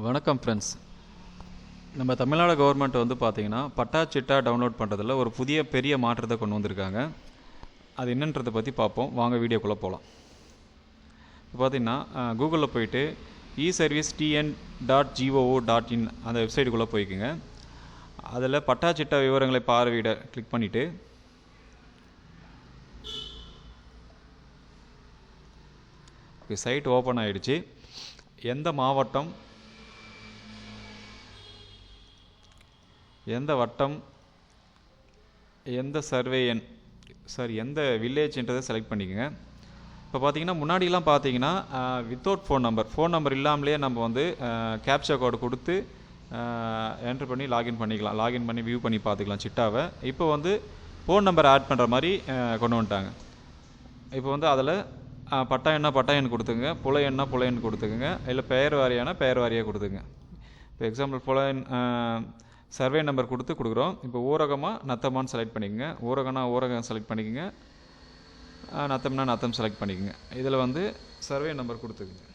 வணக்கம் ஃப்ரெண்ட்ஸ் நம்ம தமிழ்நாடு கவர்மெண்ட் வந்து பார்த்திங்கன்னா பட்டா சிட்டா டவுன்லோட் பண்ணுறதுல ஒரு புதிய பெரிய மாற்றத்தை கொண்டு வந்திருக்காங்க. அது என்னன்றதை பற்றி பார்ப்போம். வாங்க வீடியோக்குள்ளே போகலாம் இப்போ பார்த்தீங்கன்னா கூகுளில் போயிட்டு e service T N dot G O O dot in அந்த வெப்சைட்டுக்குள்ளே போய்க்குங்க. அதில் பட்டா சிட்டா விவரங்களை பார்வையிட கிளிக் பண்ணிவிட்டு இப்போ சைட் ஓப்பன் ஆகிடுச்சு எந்த மாவட்டம் எந்த வட்டம் எந்த சர்வே எண் சாரி எந்த வில்லேஜ்ன்றதை செலக்ட் பண்ணிக்கோங்க. இப்போ பார்த்தீங்கன்னா முன்னாடிலாம் பார்த்தீங்கன்னா without phone number phone number இல்லாமலே நம்ம வந்து கேப்சா கோடு கொடுத்து என்ட்ரு பண்ணி லாகின் பண்ணிக்கலாம். லாகின் பண்ணி வியூ பண்ணி பார்த்துக்கலாம் சிட்டாவை. இப்போ வந்து ஃபோன் நம்பர் ஆட் பண்ணுற மாதிரி கொண்டு வந்துட்டாங்க. இப்போ வந்து அதில் பட்டா எண்ணா பட்டா எண் கொடுத்துங்க புல எண்ணா புல எண் கொடுத்துக்குங்க. இல்லை பெயர் வாரியான பெயர் வாரியாக கொடுத்துங்க இப்போ எக்ஸாம்பிள் புல எண் சர்வே நம்பர் கொடுத்து கொடுக்குறோம். இப்போ ஊரகமாக நத்தமான்னு செலக்ட் பண்ணிக்கோங்க. ஊரகம்னா ஊரகம் செலக்ட் பண்ணிக்கோங்க. நத்தம்னா நத்தம் செலக்ட் பண்ணிக்கோங்க. இதில் வந்து சர்வே நம்பர் கொடுத்துக்குங்க.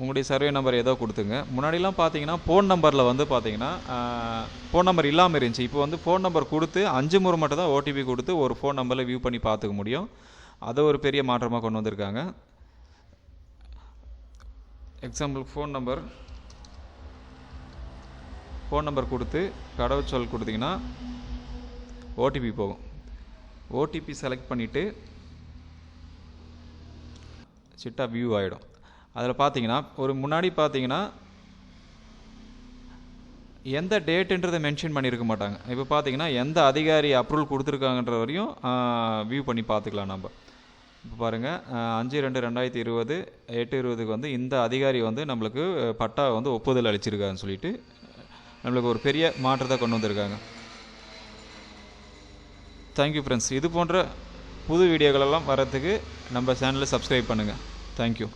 உங்களுடைய சர்வே நம்பர் ஏதோ கொடுத்துங்க. முன்னாடிலாம் பார்த்தீங்கன்னா ஃபோன் நம்பரில் வந்து பார்த்தீங்கன்னா ஃபோன் நம்பர் இல்லாமல் இருந்துச்சு. இப்போ வந்து ஃபோன் நம்பர் கொடுத்து அஞ்சு முறை மட்டும் தான் ஓடிபி கொடுத்து ஒரு ஃபோன் நம்பரில் வியூ பண்ணி பார்த்துக்க முடியும். அதை ஒரு பெரிய மாற்றமாக கொண்டு வந்திருக்காங்க. Example phone number phone number கொடுத்து கடவுச்சொல் கொடுத்தீங்கன்னா ஓடிபி போகும். ஓடிபி செலக்ட் பண்ணிவிட்டு சிட்டா வியூ ஆகிடும் அதில் பார்த்தீங்கன்னா ஒரு முன்னாடி பார்த்தீங்கன்னா எந்த டேட்டுன்றதை மென்ஷன் பண்ணியிருக்க மாட்டாங்க. இப்போ பார்த்தீங்கன்னா எந்த அதிகாரி அப்ரூவல் கொடுத்துருக்காங்கன்ற வரையும் வியூ பண்ணி பார்த்துக்கலாம் நம்ம இப்போ பாருங்கள் அஞ்சு ரெண்டு ரெண்டாயிரத்தி இருபது எட்டு இருபதுக்கு வந்து இந்த அதிகாரி வந்து நம்மளுக்கு பட்டா வந்து ஒப்புதல் அளிச்சிருக்காங்கன்னு சொல்லிட்டு நம்மளுக்கு ஒரு பெரிய மாற்றத்தை கொண்டு வந்திருக்காங்க. தேங்க்யூ ஃப்ரெண்ட்ஸ் இது போன்ற புது வீடியோக்களெல்லாம் வரத்துக்கு நம்ம சேனலை சப்ஸ்கிரைப் பண்ணுங்கள் தேங்க்யூ